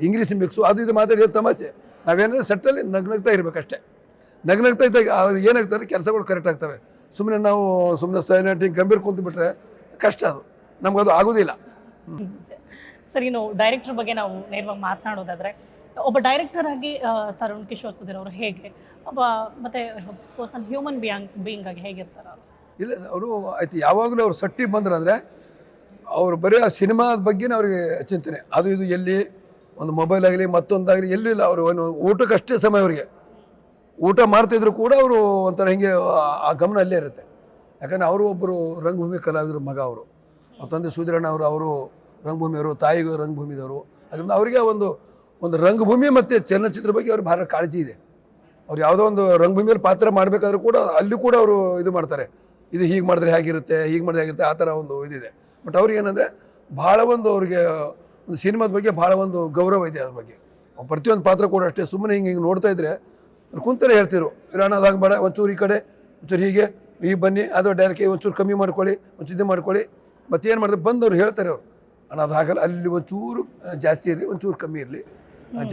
ಇಂಗ್ಲೀಷ್ ಮಿಕ್ಸು ಅದು ಇದು ಮಾತಾಡಿ ತಮಾಷೆ. ನಾವೇನಾದ್ರೆ ಸೆಟ್ಟಲ್ಲಿ ನಗ್ನಗ್ತಾ ಇರಬೇಕಷ್ಟೇ. ನಗ್ನಗ್ತಾ ಇದ್ದಾಗ ಏನಾಗ್ತದೆ ಕೆಲಸಗಳು ಕರೆಕ್ಟ್ ಆಗ್ತವೆ. ಸುಮ್ಮನೆ ನಾವು ಸುಮ್ಮನೆ ಸೈಲೆಂಟ್ ಹಿಂಗೆ ಗಂಭೀರ ಕುಂತು ಬಿಟ್ರೆ ಕಷ್ಟ ಅದು. ನಮ್ಗೆ ಅದು ಆಗೋದಿಲ್ಲ. ಸರಿ ನಾವು ಡೈರೆಕ್ಟರ್ ಬಗ್ಗೆ ನಾವು ನೇರವಾಗಿ ಮಾತನಾಡೋದಾದ್ರೆ ಒಬ್ಬ ಡೈರೆಕ್ಟರ್ ಆಗಿ ತರುಣ್ ಕಿಶೋರ್ ಸುಧೀರ್ ಅವರು ಹೇಗೆ? ಒಬ್ಬ ಮತ್ತೆ ಪರ್ಸನ್ ಹ್ಯೂಮನ್ ಬಿಯಾಂಗ್ ಬೀಯಿಂಗ್ ಆಗಿ ಹೇಗಿರ್ತಾರೆ? ಇಲ್ಲ ಅವರು ಆಯ್ತು ಯಾವಾಗಲೂ ಅವ್ರು ಸಟ್ಟಿ ಬಂದ್ರೆ ಅಂದರೆ ಅವ್ರು ಬರೀ ಆ ಸಿನಿಮಾದ ಬಗ್ಗೆನೇ ಅವ್ರಿಗೆ ಚಿಂತನೆ. ಅದು ಇದು ಎಲ್ಲಿ, ಒಂದು ಮೊಬೈಲ್ ಆಗಲಿ, ಮತ್ತೊಂದಾಗಲಿ, ಎಲ್ಲೂ ಇಲ್ಲ. ಅವರು ಒಂದು ಊಟಕ್ಕಷ್ಟೇ ಸಮಯ ಅವರಿಗೆ. ಊಟ ಮಾಡ್ತಿದ್ರು ಕೂಡ ಅವರು ಒಂಥರ ಹಿಂಗೆ, ಆ- ಆ ಗಮನ ಅಲ್ಲೇ ಇರುತ್ತೆ. ಯಾಕಂದರೆ ಅವರು ಒಬ್ಬರು ರಂಗಭೂಮಿ ಕಲಾವಿದರು ಮಗ ಅವರು. ಅವ್ರ ತಂದೆ ಸುಧೀರಣ್ಣ ಅವರು ಅವರು ರಂಗಭೂಮಿಯವರು, ತಾಯಿಗೂ ರಂಗಭೂಮಿದವರು. ಅದರಿಂದ ಅವರಿಗೆ ಒಂದು ಒಂದು ರಂಗಭೂಮಿ ಮತ್ತು ಚಲನಚಿತ್ರ ಬಗ್ಗೆ ಅವ್ರಿಗೆ ಭಾಳ ಕಾಳಜಿ ಇದೆ. ಅವ್ರು ಯಾವುದೋ ಒಂದು ರಂಗಭೂಮಿಯಲ್ಲಿ ಪಾತ್ರ ಮಾಡಬೇಕಾದ್ರೂ ಕೂಡ ಅಲ್ಲಿ ಕೂಡ ಅವರು ಇದು ಮಾಡ್ತಾರೆ. ಇದು ಹೀಗೆ ಮಾಡಿದ್ರೆ ಹೇಗಿರುತ್ತೆ, ಹೀಗೆ ಮಾಡಿದ್ರೆ ಹೇಗಿರುತ್ತೆ, ಆ ಥರ ಒಂದು ಇದಿದೆ. ಬಟ್ ಅವ್ರಿಗೆ ಏನಂದರೆ ಭಾಳ ಒಂದು ಅವ್ರಿಗೆ ಒಂದು ಸಿನಿಮಾದ ಬಗ್ಗೆ ಭಾಳ ಒಂದು ಗೌರವ ಇದೆ ಅದ್ರ ಬಗ್ಗೆ. ಪ್ರತಿಯೊಂದು ಪಾತ್ರ ಕೂಡ ಅಷ್ಟೇ. ಸುಮ್ಮನೆ ಹಿಂಗೆ ಹಿಂಗೆ ನೋಡ್ತಾ ಇದ್ರೆ ಅವ್ರು ಕುಂತಲೇ ಹೇಳ್ತಿರು ಇರೋಣ ಅದಾಗ ಬೇಡ, ಒಂಚೂರು ಈ ಕಡೆ, ಒಂಚೂರು ಹೀಗೆ ಈಗ ಬನ್ನಿ ಅದು ಡೈರೆಕ್ಟ್ ಒಂಚೂರು ಕಮ್ಮಿ ಮಾಡ್ಕೊಳ್ಳಿ, ಒಂಚೂರು ಇದು ಮಾಡ್ಕೊಳ್ಳಿ. ಮತ್ತೇನು ಮಾಡಿದ್ರೆ ಬಂದವ್ರು ಹೇಳ್ತಾರೆ ಅವರು, ಅಣ್ಣ, ಅದು ಹಾಗಲ್ಲ, ಅಲ್ಲಿ ಒಂಚೂರು ಜಾಸ್ತಿ ಇರಲಿ, ಒಂಚೂರು ಕಮ್ಮಿ ಇರಲಿ.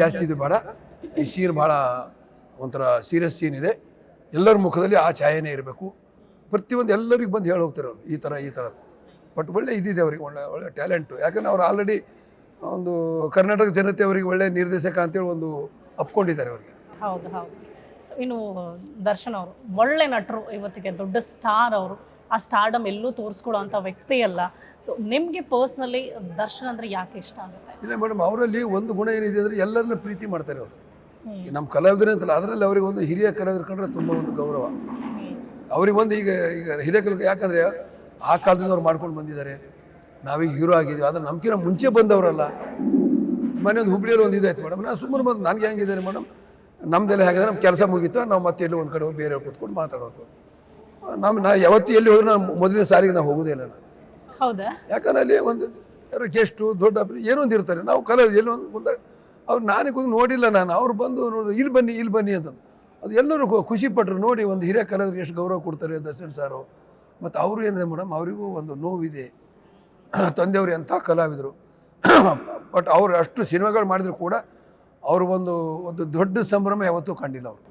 ಜಾಸ್ತಿ ಇದು ಬೇಡ. ಈ ಸೀನ್ ಭಾಳ ಒಂಥರ ಸೀರಿಯಸ್ ಸೀನ್ ಇದೆ. ಎಲ್ಲರ ಮುಖದಲ್ಲಿ ಆ ಛಾಯೆನೇ ಇರಬೇಕು. ಪ್ರತಿಯೊಂದು ಎಲ್ಲರಿಗೂ ಬಂದು ಹೇಳಿ ಹೋಗ್ತಾರೆ ಅವರು, ಈ ಥರ ಈ ಥರ ಬಟ್ ಒಳ್ಳೆ ಇದಿದೆ ಅವ್ರಿಗೆ ಒಳ್ಳೆ ಒಳ್ಳೆ ಟ್ಯಾಲೆಂಟು ಯಾಕಂದ್ರೆ ಅವ್ರು ಆಲ್ರೆಡಿ ಒಂದು ಕರ್ನಾಟಕ ಜನತೆ ಅವರಿಗೆ ಒಳ್ಳೆ ನಿರ್ದೇಶಕ ಅಂತೇಳಿ ಒಂದು ಅಪ್ಕೊಂಡಿದ್ದಾರೆ ಅವರಿಗೆ. ಹೌದು ಹೌದು. ಸೊ ಇನ್ನು ದರ್ಶನ್ ಅವರು ಒಳ್ಳೆ ನಟರು ಇವತ್ತಿಗೆ ದೊಡ್ಡ ಸ್ಟಾರ್ ಅವರು. ಆ ಸ್ಟಾರ್ಡಮ್ ಎಲ್ಲೂ ತೋರಿಸ್ಕೊಳ್ಳೋ ಅಂಥ ವ್ಯಕ್ತಿ ಅಲ್ಲ. ಸೊ ನಿಮಗೆ ಪರ್ಸ್ನಲಿ ದರ್ಶನ್ ಅಂದರೆ ಯಾಕೆ ಇಷ್ಟ ಆಗುತ್ತೆ? ಇಲ್ಲ ಮೇಡಮ್ ಅವರಲ್ಲಿ ಒಂದು ಗುಣ ಏನಿದೆ ಅಂದರೆ ಎಲ್ಲರನ್ನ ಪ್ರೀತಿ ಮಾಡ್ತಾರೆ ಅವರು. ನಮ್ಮ ಕಲಾವಿದರೇ ಅಂತಲ್ಲ ಅದರಲ್ಲಿ ಅವರಿಗೆ ಒಂದು ಹಿರಿಯ ಕಲಾವಿದರು ಕಂಡ್ರೆ ತುಂಬ ಒಂದು ಗೌರವ. ಅವ್ರಿಗೆ ಒಂದು ಈಗ ಈಗ ಹಿರಿಯ ಕಲಾವಿದ ಯಾಕಂದರೆ ಆ ಕಾಲದಿಂದ ಅವ್ರು ಮಾಡ್ಕೊಂಡು ಬಂದಿದ್ದಾರೆ. ನಾವೀಗ ಹೀರೋ ಆಗಿದ್ದೀವಿ. ಆದರೆ ನಮ್ಕಿನ ಮುಂಚೆ ಬಂದವರಲ್ಲ. ಮನೆ ಒಂದು ಹುಬ್ಳಿಯಲ್ಲಿ ಒಂದು ಇದಾಯ್ತು ಮೇಡಮ್. ನಾನು ಸುಮ್ಮನೆ ಬಂದು ನನಗೆ ಹೆಂಗಿದ್ದಾರೆ ಮೇಡಮ್? ನಮ್ದೆಲ್ಲ ಹೇಗಿದೆ? ನಮ್ಮ ಕೆಲಸ ಮುಗೀತು. ನಾವು ಮತ್ತೆ ಎಲ್ಲೋ ಒಂದು ಕಡೆ ಹೋಗಿ ಬೇರೆ ಕೂತ್ಕೊಂಡು ಮಾತಾಡೋದು. ನಮ್ಮ ನಾ ಯಾವತ್ತೂ ಎಲ್ಲಿ ಹೋದ್ರೆ ನಾನು ಮೊದಲನೇ ಸಾರಿಗೆ ನಾವು ಹೋಗೋದೇ ಇಲ್ಲ ನಾನು. ಹೌದಾ? ಯಾಕಂದ್ರೆ ಅಲ್ಲಿ ಒಂದು ಯಾರು ಗೆಸ್ಟು ದೊಡ್ಡ ಅಬ್ರಿ ಏನೋ ಒಂದು ಇರ್ತಾರೆ. ನಾವು ಕಲರ್ ಎಲ್ಲೋ ಒಂದು ಮುಂದೆ ಅವ್ರು ನಾನೇ ಕೂತು ನೋಡಿಲ್ಲ ನಾನು. ಅವ್ರು ಬಂದು ನೋಡಿ ಇಲ್ಲಿ ಬನ್ನಿ ಇಲ್ಲಿ ಬನ್ನಿ ಅಂತ ಅದು ಎಲ್ಲರೂ ಖುಷಿ ಪಟ್ಟರು ನೋಡಿ ಒಂದು ಹಿರಿಯ ಕಲಾವಿದರಿಗೆ ಎಷ್ಟು ಗೌರವ ಕೊಡ್ತಾರೆ ದರ್ಶನ್ ಸಾರು. ಮತ್ತು ಅವರು ಏನಿದೆ ಮೇಡಮ್ ಅವರಿಗೂ ಒಂದು ನೋವಿದೆ. ತಂದೆಯವರು ಎಂಥ ಕಲಾವಿದರು. ಬಟ್ ಅವರು ಅಷ್ಟು ಸಿನಿಮಾಗಳು ಮಾಡಿದ್ರು ಕೂಡ ಅವರು ಒಂದು ಒಂದು ದೊಡ್ಡ ಸಂಭ್ರಮ ಯಾವತ್ತೂ ಕಂಡಿಲ್ಲ ಅವರು.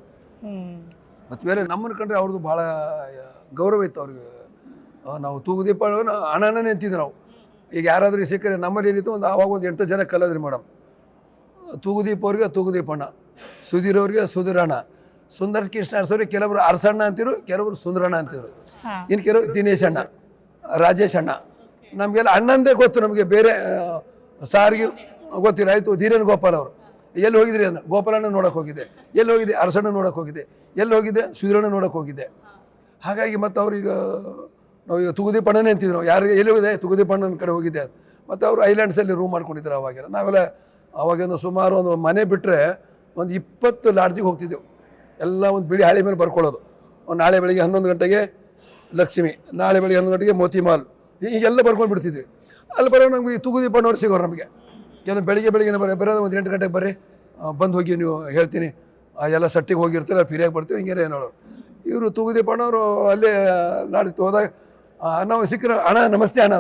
ಮತ್ತು ಮೇಲೆ ನಮ್ಮನ್ನು ಕಂಡ್ರೆ ಅವ್ರದ್ದು ಭಾಳ ಗೌರವ ಇತ್ತು ಅವ್ರಿಗೆ. ನಾವು ತೂಗುದೀಪ ಅಣ್ಣನೇ ನಿಂತಿದ್ದೆ ನಾವು. ಈಗ ಯಾರಾದರೂ ಸಿಕ್ಕರೆ ನಮ್ಮಲ್ಲಿ ಏನಿತ್ತು ಒಂದು ಆವಾಗ ಒಂದು ಎಂಟು ಜನ ಕಲಾವಿದ್ರು ಮೇಡಮ್. ತೂಗುದೀಪ ಅವ್ರಿಗೆ ತೂಗುದೀಪ ಅಣ್ಣ ಸುಧೀರ್ ಅವ್ರಿಗೆ ಸುಧೀರಣ್ಣ ಸುಂದರ ಕೃಷ್ಣ ಅರಸವ್ರಿಗೆ ಕೆಲವರು ಅರಸಣ್ಣ ಅಂತಿರು ಕೆಲವರು ಸುಂದರಣ್ಣ ಅಂತಿದ್ರು ಹಾ. ಇನ್ನು ಕೆಲವರು ದಿನೇಶ್ ಅಣ್ಣ ರಾಜೇಶ್ ಅಣ್ಣ. ನಮಗೆಲ್ಲ ಅಣ್ಣಂದೇ ಗೊತ್ತು ನಮಗೆ ಬೇರೆ ಸಾರಿಗೆ ಗೊತ್ತಿಲ್ಲ. ಆಯಿತು ಧೀರೇನ್ ಗೋಪಾಲ್ ಅವರು. ಎಲ್ಲಿ ಹೋಗಿದ್ರಿ ಅಂದ್ರೆ ಗೋಪಾಲಣ್ಣ ನೋಡೋಕೆ ಹೋಗಿದ್ದೆ ಎಲ್ಲಿ ಹೋಗಿದೆ? ಅರಸಣ್ಣ ನೋಡೋಕೆ ಹೋಗಿದ್ದೆ ಎಲ್ಲಿ ಹೋಗಿದ್ದೆ ಸುಧೀರಣ್ಣ ನೋಡೋಕೆ ಹೋಗಿದ್ದೆ ಹಾಗಾಗಿ ಮತ್ತು ಅವ್ರಿಗೆ ನಾವು ಈಗ ತುಗುದೀಪಣ್ಣನೇ ಅಂತಿದ್ರು ನಾವು. ಯಾರಿಗೆ ಎಲ್ಲಿ ಹೋಗಿದೆ? ತುಗುದೀಪಣ್ಣನ ಕಡೆ ಹೋಗಿದ್ದೆ ಮತ್ತು ಅವರು ಐಲ್ಯಾಂಡ್ಸಲ್ಲಿ ರೂಮ್ ಮಾಡ್ಕೊಂಡಿದ್ರು ಅವಾಗೆಲ್ಲ. ನಾವೆಲ್ಲ ಅವಾಗೇನು ಸುಮಾರು ಒಂದು ಮನೆ ಬಿಟ್ಟರೆ ಒಂದು ಇಪ್ಪತ್ತು ಲಾಡ್ಜಿಗೆ ಹೋಗ್ತಿದ್ದೆವು. ಎಲ್ಲ ಒಂದು ಬಿಳಿ ಹಾಳೆ ಮೇಲೆ ಬರ್ಕೊಳ್ಳೋದು. ನಾಳೆ ಬೆಳಿಗ್ಗೆ ಹನ್ನೊಂದು ಗಂಟೆಗೆ ಲಕ್ಷ್ಮಿ, ನಾಳೆ ಬೆಳಿಗ್ಗೆ ಹನ್ನೊಂದು ಗಂಟೆಗೆ ಮೋತಿಮಾಲ್. ಹೀಗೆಲ್ಲ ಬರ್ಕೊಂಡು ಬಿಡ್ತಿದ್ವಿ. ಅಲ್ಲಿ ಬರೋ ನಮ್ಗೆ ಈ ತುಗುದೀಪಣ್ಣವ್ರು ಸಿಗೋರು ನಮಗೆ. ಕೆಲವು ಬೆಳಿಗ್ಗೆ ಬೆಳಿಗ್ಗೆ ಬರ, ಬರೋದು ಒಂದು ಎಂಟು ಗಂಟೆಗೆ ಬರ್ರಿ. ಬಂದು ಹೋಗಿ ನೀವು ಹೇಳ್ತೀನಿ. ಎಲ್ಲ ಸಟ್ಟಿಗೆ ಹೋಗಿರ್ತಾರೆ, ಫಿರಿಯಾಗಿ ಬರ್ತೀವಿ ಹಿಂಗೇನೆ ಹೇಳೋರು. ಇವರು ತೂಗುದೀಪಣ್ಣವರು ಅಲ್ಲೇ ನಾಡಿದ್ದು ಹೋದಾಗ ನಾವು ಸಿಕ್ಕರೆ ಅಣ್ಣ, ನಮಸ್ತೆ ಅಣ್ಣ.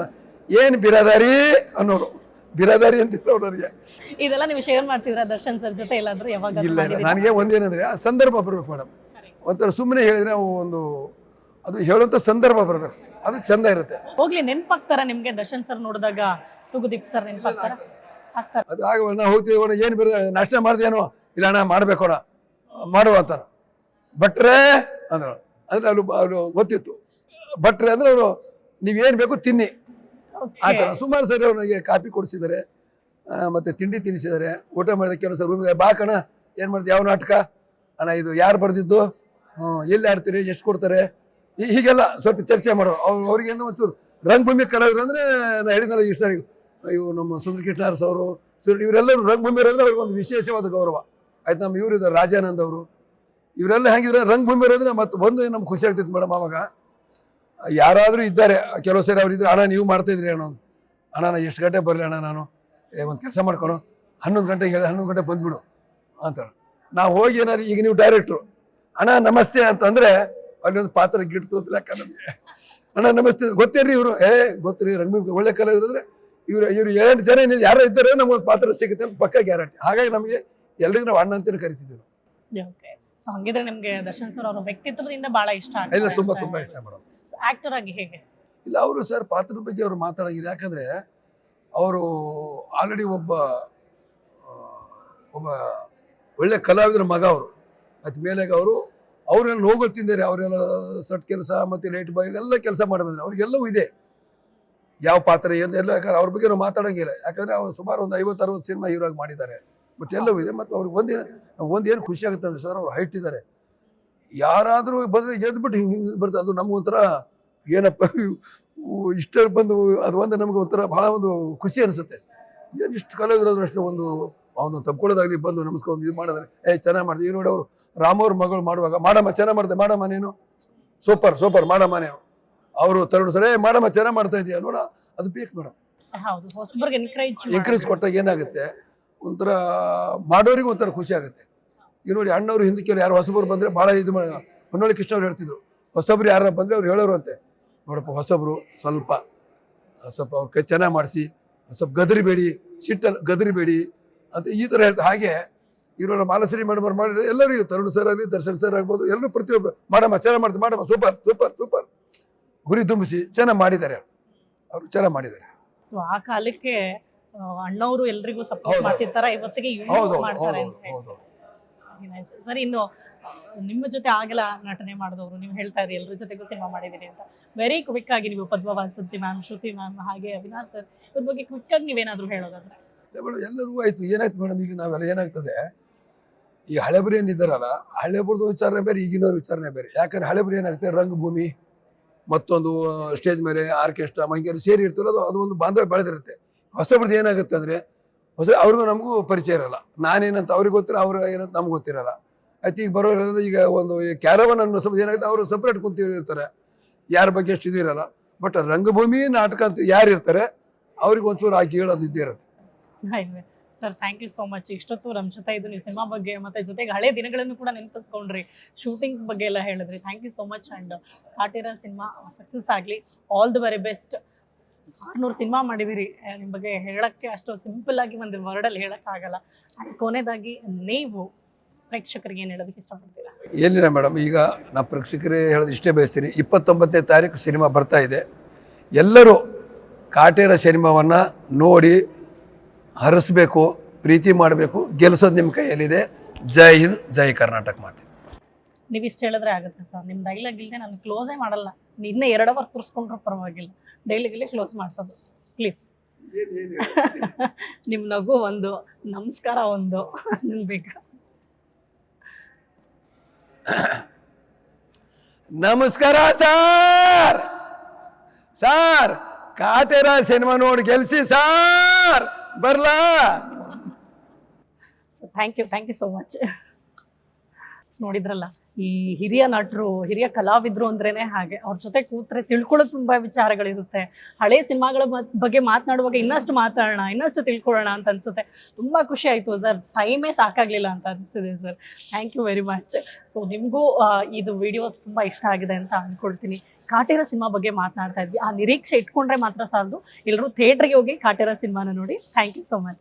ಏನು ಬಿರಾದಾರಿ ಅನ್ನೋರು. ಬಿರಾದಾರಿ ಅಂತಿದ್ರು ಅವ್ರಿಗೆ ಇದೆಲ್ಲ ನೀವು ಶೇರ್ ಮಾಡ್ತಿದ್ರ ದರ್ಶನ್ ಸರ್ ಜೊತೆ ಎಲ್ಲಾದ್ರೂ ಯಾವಾಗ ಇಲ್ಲ ಇಲ್ಲ. ನನಗೆ ಒಂದೇನಂದ್ರೆ ಆ ಸಂದರ್ಭ ಬರಬೇಕು ಮೇಡಮ್ ಒಂಥರ ಸುಮ್ಮನೆ ಹೇಳಿದ್ರೆ ಒಂದು ಅದು ಹೇಳುವಂಥ ಸಂದರ್ಭ ಬರಬೇಕು. ಅದು ಚಂದ ಇರುತ್ತೆ. ಹೋಗ್ಲಿ ನೆನ್ಪಾಗ್ತಾರ ನಿಮ್ಗೆ ದರ್ಶನ್ ಸರ್ ನೋಡಿದಾಗ? ತುಗುದೀಪ್ ಸರ್ ನೆನ್ಪಾಗ್ತಾರ? ಆಗ್ತಾರ? ಅದು ಆಗ ನಾವು ಹೋಗ್ತೀವಿ ಏನು ಬೇರೆ ನಾಷ್ಟ ಮಾಡ್ದೇನೋ ಇಲ್ಲ ಅಣ್ಣ ಮಾಡಬೇಕು ಅಣ್ಣ. ಮಾಡುವ ಅಂತಾರ. ಭಟ್ರೆ ಅಂದ್ರು. ಅಂದ್ರೆ ಅಲ್ಲಿ ಅವರು ಗೊತ್ತಿತ್ತು. ಭಟ್ರೆ ಅಂದ್ರೆ ಅವರು ನೀವೇನು ಬೇಕು ತಿನ್ನಿ. ಆ ಥರ. ಸುಮಾರು ಸರಿ ಅವನಿಗೆ ಕಾಫಿ ಕೊಡಿಸಿದ್ದಾರೆ ಮತ್ತು ತಿಂಡಿ ತಿನ್ನಿಸಿದ್ದಾರೆ ಊಟ ಮಾಡಿದ ಕೆಲವು ಸರ್ ರೂಮಿಗೆ ಬಾ ಕಣ ಏನು ಮಾಡ್ತೀವಿ ಯಾವ ನಾಟಕ? ಅಣ್ಣ ಇದು ಯಾರು ಬರೆದಿದ್ದು? ಹ್ಞೂ ಎಲ್ಲಿ ಆಡ್ತೀರಿ ಎಷ್ಟು ಕೊಡ್ತಾರೆ? ಹೀಗೆಲ್ಲ ಸ್ವಲ್ಪ ಚರ್ಚೆ ಮಾಡೋ ಅವ್ರು ಅವ್ರಿಗೆ ಏನೋ ಒಂಚೂರು ರಂಗಭೂಮಿ ಕಲಾವಿದ್ರು ಅಂದ್ರೆ ನಾನು ಹೇಳಿದ್ನಲ್ಲ ಇಷ್ಟ ಇವು ನಮ್ಮ ಸುಂದರ ಕೃಷ್ಣಾರ್ಸ್ ಅವರು ಸುರ್ ಇವರೆಲ್ಲರೂ ರಂಗಭೂಮಿ ಅಂದ್ರೆ ಅವ್ರಿಗೆ ಒಂದು ವಿಶೇಷವಾದ ಗೌರವ. ಆಯ್ತು ನಮ್ಮ ಇವರು ಇದ್ದಾರೆ ರಾಜಾನಂದ್ ಅವರು. ಇವರೆಲ್ಲ ಹೆಂಗಿದ್ರೆ ರಂಗಭೂಮಿ ಅಂದ್ರೆ ಮತ್ತೆ ಒಂದು ನಮ್ಗೆ ಖುಷಿ ಆಗ್ತಿತ್ತು ಮೇಡಮ್ ಆವಾಗ. ಯಾರಾದರೂ ಇದ್ದಾರೆ ಕೆಲವು ಸರಿ ಅವ್ರು ಇದ್ರೆ ಅಣ್ಣ ನೀವು ಮಾಡ್ತಾಯಿದ್ರಿ ಅಣ್ಣ. ಅಣ್ಣ ನಾ ಎಷ್ಟು ಗಂಟೆ ಬರಲಿ ಅಣ್ಣ ನಾನು? ಏ ಒಂದು ಕೆಲಸ ಮಾಡ್ಕೊಳು ಹನ್ನೊಂದು ಗಂಟೆಗೆ ಹೇಳಿ ಹನ್ನೊಂದು ಗಂಟೆ ಬಂದ್ಬಿಡು. ಅಂತಾರೆ. ನಾವು ಹೋಗಿ ಏನಾದ್ರು ಈಗ ನೀವು ಡೈರೆಕ್ಟ್ರು ಅಣ್ಣ ನಮಸ್ತೆ ಅಂತಂದ್ರೆ ಅಲ್ಲಿ ಒಂದು ಪಾತ್ರ ಗಿಡ್ತು ಅಂತ ಲೆಕ್ಕ ನಮಗೆ. ಅಣ್ಣ ನಮಸ್ತೆ ಗೊತ್ತೇರಿ ಇವರು. ಏ ಗೊತ್ತಿರಿ ರಂಗಿ ಒಳ್ಳೆ ಕಲಾವಿದ್ರೆ ಇವರು ಇವರು ಇವ್ರು ಎರಡು ಜನ ಏನಿದೆ ಯಾರೋ ಇದ್ದಾರೆ ನಮಗೊಂದು ಪಾತ್ರ ಸಿಗುತ್ತೆ ಅಂತ ಪಕ್ಕ ಗ್ಯಾರಂಟಿ. ಹಾಗಾಗಿ ನಮಗೆ ಎಲ್ರಿಗೂ ನಾವು ಅಣ್ಣ ಅಂತೇಳಿ ಕರಿತಿದ್ದೀವಿ. ಹಂಗಿದ್ರೆ ನಿಮಗೆ ದರ್ಶನ್ ಸರ್ ಅವರ ವ್ಯಕ್ತಿತ್ವದಿಂದ ಬಹಳ ಇಷ್ಟ ಇಲ್ಲ ತುಂಬಾ ತುಂಬಾ ಇಷ್ಟ ಮೇಡಮ್. ಆಕ್ಟರ್ ಆಗಿ ಹೇಗೆ? ಇಲ್ಲ, ಅವರು ಸರ್ ಪಾತ್ರದ ಬಗ್ಗೆ ಅವರು ಮಾತಾಡಂಗಿಲ್ಲ. ಯಾಕಂದ್ರೆ ಅವರು ಆಲ್ರೆಡಿ ಒಬ್ಬ ಒಬ್ಬ ಒಳ್ಳೆ ಕಲಾವಿದರ ಮಗ ಅವರು. ಅತ್ ಮೇಲೆ ಅವರು, ಅವರೆಲ್ಲ ಹೋಗಲ್ ತಿಂದಾರೆ ಅವರೆಲ್ಲ ಸಟ್ ಕೆಲಸ ಮತ್ತೆ ಲೈಟ್ ಬಾಯ್ ಎಲ್ಲ ಕೆಲಸ ಮಾಡಬಂದ್ರೆ ಅವ್ರಿಗೆಲ್ಲವೂ ಇದೆ. ಯಾವ ಪಾತ್ರ ಏನು ಎಲ್ಲ ಯಾಕಂದ್ರೆ ಅವ್ರ ಬಗ್ಗೆ ನಾವು ಮಾತಾಡೋಂಗಿಲ್ಲ. ಯಾಕಂದ್ರೆ ಅವ್ರು ಸುಮಾರು ಒಂದು ಐವತ್ತು ಅರವತ್ತು ಸಿನಿಮಾ ಹೀರೋ ಆಗಿ ಮಾಡಿದ್ದಾರೆ. ಬಟ್ ಎಲ್ಲವೂ ಇದೆ. ಮತ್ತು ಅವ್ರಿಗೆ ಒಂದೇನು ಒಂದೇನು ಖುಷಿ ಆಗುತ್ತೆ ಸರ್ ಅವ್ರು ಹೈಟ್ ಇದ್ದಾರೆ. ಯಾರಾದರೂ ಬಂದರೆ ಎದ್ಬಿಟ್ಟು ಹಿಂಗೆ ಹಿಂಗೆ ಬರ್ತಾರೆ ಅದು ನಮಗೊಂಥರ ಏನಪ್ಪ ಇಷ್ಟ ಬಂದು ಅದು ಒಂದು ನಮ್ಗೆ ಒಂಥರ ಭಾಳ ಒಂದು ಖುಷಿ ಅನಿಸುತ್ತೆ. ಏನು ಇಷ್ಟು ಕಲಾವಿದ್ರು ಅಷ್ಟು ಒಂದು ಅವನು ತಪ್ಕೊಳ್ಳೋದಾಗ್ಲಿ ಬಂದು ನಮಸ್ಕಾರ ಇದು ಮಾಡಿದ್ರೆ ಏ ಚೆನ್ನಾಗಿ ಮಾಡಿದೆ. ಏನು ನೋಡಿ ಅವರು ರಾಮವ್ರ ಮಗಳು ಮಾಡುವಾಗ ಮಾಡಮ್ಮ ಚೆನ್ನಾಗಿ ಮಾಡಿದೆ ಮಾಡಮ್ಮ ನೀನು. ಸೂಪರ್ ಸೂಪರ್ ಮಾಡಮ್ಮ ನೀನು. ಅವರು ತರುಣ್ ಸರಿ ಏ ಮಾಡಮ್ಮ ಚೆನ್ನಾಗಿ ಮಾಡ್ತಾ ಇದೀಯ? ನೋಡ ಅದು ಬೇಕು ಮೇಡಮ್ ಎನ್ಕರೇಜ್ ಕೊಟ್ಟಾಗ ಏನಾಗುತ್ತೆ? ಒಂಥರ ಮಾಡೋರಿಗೂ ಒಂಥರ ಖುಷಿ ಆಗುತ್ತೆ. ಈಗ ನೋಡಿ ಅಣ್ಣವ್ರು ಹಿಂದಕ್ಕೆ ಯಾರು ಹೊಸಬರು ಬಂದರೆ ಭಾಳ ಇದು ಮಾಡಿ ಹೊನ್ನೊಳ್ಳಿ ಕೃಷ್ಣ ಅವ್ರು ಹೇಳ್ತಿದ್ರು. ಹೊಸಬ್ರು ಯಾರು ಬಂದರೆ ಅವ್ರು ಹೇಳೋರು ಅಂತೆ. ನೋಡಪ್ಪ ಹೊಸಬ್ರು ಸ್ವಲ್ಪ ಸ್ವಲ್ಪ ಅವ್ರ ಕೈ ಚೆನ್ನಾಗಿ ಮಾಡಿಸಿ ಸ್ವಲ್ಪ ಗದರಿಬೇಡಿ ಸಿಟ್ಟಲ್ಲಿ ಗದರಿಬೇಡಿ ಅಂತ ಈ ಥರ ಹೇಳ್ತಾರೆ ಹಾಗೆ ಇವರು ಮಾಲಸರಿ ಮೇಡಮ್ ಅವ್ರು ಮಾಡಿದ್ರೆ ಎಲ್ಲರಿಗೂ ತರುಣ್ ಸರ್ ಆಗಲಿ ದರ್ಶನ್ ಸರ್ ಆಗ್ಬೋದು ಎಲ್ಲರೂ ಪ್ರತಿಯೊಬ್ಬರು ಮಾಡಮ್ಮ ಚೆನ್ನಾಗಿ ಮಾಡ್ತೀವಿ ಮಾಡಮ್ಮ ಸೂಪರ್ ಸೂಪರ್ ಸೂಪರ್. ಗುರಿ ತುಂಬಿಸಿ ಚೆನ್ನಾಗಿ ಮಾಡಿದ್ದಾರೆ. ಅವರು ಚೆನ್ನಾಗಿ ಮಾಡಿದ್ದಾರೆ. ಸೊ ಆ ಕಾಲಕ್ಕೆ ಅಣ್ಣವರು ಎಲ್ರಿಗೂ ಸಪೋರ್ಟ್. ಮಾಡ್ತಿರ್ತಾರ? ಇವತ್ತಿಗೆ ಹೌದು ಹೌದು ಹೌದು. ಸರ್, ಇನ್ನು ನಿಮ್ಮ ಜೊತೆ ಆಗಲ್ಲ ನಟನೆ ಮಾಡಿದವರು, ನೀವು ಹೇಳ್ತಾ ಇರಿ ಎಲ್ಲರ ಜೊತೆಗೂ ಸಿನಿಮಾ ಮಾಡಿದ್ದೀರಿ ಅಂತ. ವೆರಿ ಕ್ವಿಕ್ ಆಗಿ ನೀವು ಪದ್ಮ ವಾಸಂತಿ ಮ್ಯಾಮ್, ಶ್ರುತಿ ಮ್ಯಾಮ್, ಹಾಗೆ ಅವಿನಾಶ್ ಸರ್, ಇವ್ರ ಬಗ್ಗೆ ಕ್ವಿಕ್ ಆಗಿ ನೀವೇನಾದ್ರೂ ಹೇಳೋದಾದ್ರೆ. ಮೇಡಮ್, ಎಲ್ಲರಿಗೂ ಆಯ್ತು. ಏನಾಯ್ತು ಮೇಡಮ್, ಈಗ ನಾವೆಲ್ಲ ಏನಾಗ್ತದೆ? ಈ ಹಳೆಬರು ಏನಿದ್ದಾರಲ್ಲ ಹಳೆಬ್ರದ್ದು ವಿಚಾರಣೆ ಬೇರೆ, ಈಗಿನವ್ರ ವಿಚಾರಣೆ ಬೇರೆ. ಯಾಕಂದ್ರೆ ಹಳೆಬರು ಏನಾಗುತ್ತೆ? ರಂಗಭೂಮಿ, ಮತ್ತೊಂದು ಸ್ಟೇಜ್ ಮೇಲೆ ಆರ್ಕೆಸ್ಟ್ರಾ ಮಂಗೇರಿ ಸೇರಿ ಇರ್ತಾರೆ ಅದು ಅದು ಒಂದು ಬಾಂಧವ್ಯ ಬೆಳೆದಿರುತ್ತೆ. ಹೊಸಬ್ರದ್ದು ಏನಾಗುತ್ತೆ ಅಂದ್ರೆ ಹೊಸ ಅವ್ರಿಗೂ ನಮಗೂ ಪರಿಚಯ ಇರಲ್ಲ. ನಾನೇನಂತ ಅವ್ರಿಗೆ ಗೊತ್ತಿರೋ ಅವ್ರು ಏನಂತ ನಮ್ಗೆ ಗೊತ್ತಿರಲ್ಲ. ಆಯ್ತು, ಈಗ ಬರೋರು ಈಗ ಒಂದು ಕ್ಯಾರವನ್ ಅನ್ನೋ ಸ್ವಲ್ಪ ಏನಾಗುತ್ತೆ, ಅವರು ಸಪ್ರೇಟ್ ಕುಂತಿರ್ತಾರೆ ಯಾರ ಬಗ್ಗೆ ಎಷ್ಟು ಇದು ಬಟ್ ರಂಗಭೂಮಿ, ನಾಟಕ ಅಂತ ಯಾರು ಇರ್ತಾರೆ, ಅವ್ರಿಗೆ ಒಂಚೂರು ಹಾಕಿ ಹೇಳೋದು ಇದ್ದೇ ಇರುತ್ತೆ. Sir thank you so much ಇಷ್ಟೊತ್ತು ನಮ್ಮ ಜೊತೆ ಇದು ನೀವು ಸಿನಿಮಾ ಬಗ್ಗೆ ಮತ್ತೆ ಜೊತೆಗೆ ಹಳೆ ದಿನಗಳನ್ನು ಕೂಡ ನೆನಪಿಸ್ಕೊಂಡ್ರಿ. ಶೂಟಿಂಗ್ಸ್ ಬಗ್ಗೆ ಎಲ್ಲ ಹೇಳಿದ್ರಿ. Thank you so much and Kaatera cinema success ಆಗಲಿ. ಆಲ್ ದಿ ವೆರಿ ಬೆಸ್ಟ್ ಆರ್ನೂರು ಸಿನಿಮಾ ಮಾಡಿದಿರಿ. ನಿಮ್ಮ ಬಗ್ಗೆ ಹೇಳಕ್ಕೆ ಅಷ್ಟು ಸಿಂಪಲ್ ಆಗಿ ಒಂದು ವರ್ಡಲ್ಲಿ ಹೇಳಕ್ಕಾಗಲ್ಲ And ಕೊನೆಯದಾಗಿ ನೀವು ಪ್ರೇಕ್ಷಕರಿಗೆ ಏನು ಹೇಳೋದಕ್ಕೆ ಇಷ್ಟಪಡ್ತೀರಾ? ಏನಿಲ್ಲ ಮೇಡಮ್ ಈಗ ನಾ ಪ್ರೇಕ್ಷಕರೇ ಹೇಳೋದು ಇಷ್ಟೇ ಬಯಸ್ತೀನಿ. ಇಪ್ಪತ್ತೊಂಬತ್ತನೇ ತಾರೀಕು ಸಿನಿಮಾ ಬರ್ತಾ ಇದೆ. ಎಲ್ಲರೂ ಕಾಟೇರ ಸಿನಿಮಾವನ್ನು ನೋಡಿ ಹರಿಸ್ಬೇಕು ಪ್ರೀತಿ ಮಾಡಬೇಕು ಗೆಲ್ಲಿಸೋದು ನಿಮ್ಮ ಕೈಯಲ್ಲಿದೆ. ಜೈ ಹಿಂದ್ ಜೈ ಕರ್ನಾಟಕ ಮಾತೆ. ನೀವು ಇಷ್ಟು ಹೇಳಿದ್ರೆ ಆಗುತ್ತೆ ಸರ್. ನಿಮ್ಮ ಡೈಲಾಗ್ ಇಲ್ಲದೆ ನಾನು ಕ್ಲೋಸೇ ಮಾಡಲ್ಲ. ನಿನ್ನೆ ಎರಡು ಅವರ್ ತೋರಿಸ್ಕೊಂಡ್ರೂ ಪರವಾಗಿಲ್ಲ. ಡೈಲಾಗಲ್ಲೇ ಕ್ಲೋಸ್ ಮಾಡಿಸೋದು ಪ್ಲೀಸ್. ನಿಮ್ಮ ನಗು ಒಂದು ನಮಸ್ಕಾರ ಒಂದು ಬೇಕಾ ನಮಸ್ಕಾರ ಸಾರ್! ಸಾರ್! ಕಾತೆರ ಸಿನಿಮಾ ನೋಡಿ ಗೆಲ್ಸಿ ಸಾರ್! ಬರ್ಲಾ? Thank you thank you so much ನೋಡಿದ್ರಲ್ಲ ಈ ಹಿರಿಯ ನಟರು, ಹಿರಿಯ ಕಲಾವಿದ್ರು ಅಂದ್ರೇನೆ ಹಾಗೆ. ಅವ್ರ ಜೊತೆ ಕೂತ್ರೆ ತಿಳ್ಕೊಳ್ಳೋದು ತುಂಬಾ ವಿಚಾರಗಳಿರುತ್ತೆ. ಹಳೆ ಸಿನಿಮಾಗಳ ಬಗ್ಗೆ ಮಾತನಾಡುವಾಗ ಇನ್ನಷ್ಟು ಮಾತಾಡೋಣ, ಇನ್ನಷ್ಟು ತಿಳ್ಕೊಳ್ಳೋಣ ಅಂತ ಅನ್ಸುತ್ತೆ. ತುಂಬಾ ಖುಷಿ ಆಯ್ತು ಸರ್. ಟೈಮೇ ಸಾಕಾಗ್ಲಿಲ್ಲ ಅಂತ ಅನಿಸ್ತಿದೆ sir. Thank you very much so ನಿಮಗೂ ಇದು ವಿಡಿಯೋ ತುಂಬಾ ಇಷ್ಟ ಆಗಿದೆ ಅಂತ ಅನ್ಕೊಳ್ತೀನಿ. ಕಾಟೇರ ಸಿನಿಮಾ ಬಗ್ಗೆ ಮಾತನಾಡ್ತಾ ಇದ್ವಿ. ಆ ನಿರೀಕ್ಷೆ ಇಟ್ಕೊಂಡ್ರೆ ಮಾತ್ರ ಸಾಲದು. ಎಲ್ಲರೂ ಥಿಯೇಟರ್ಗೆ ಹೋಗಿ ಕಾಟೇರ ಸಿನಿಮಾನ ನೋಡಿ. Thank you so much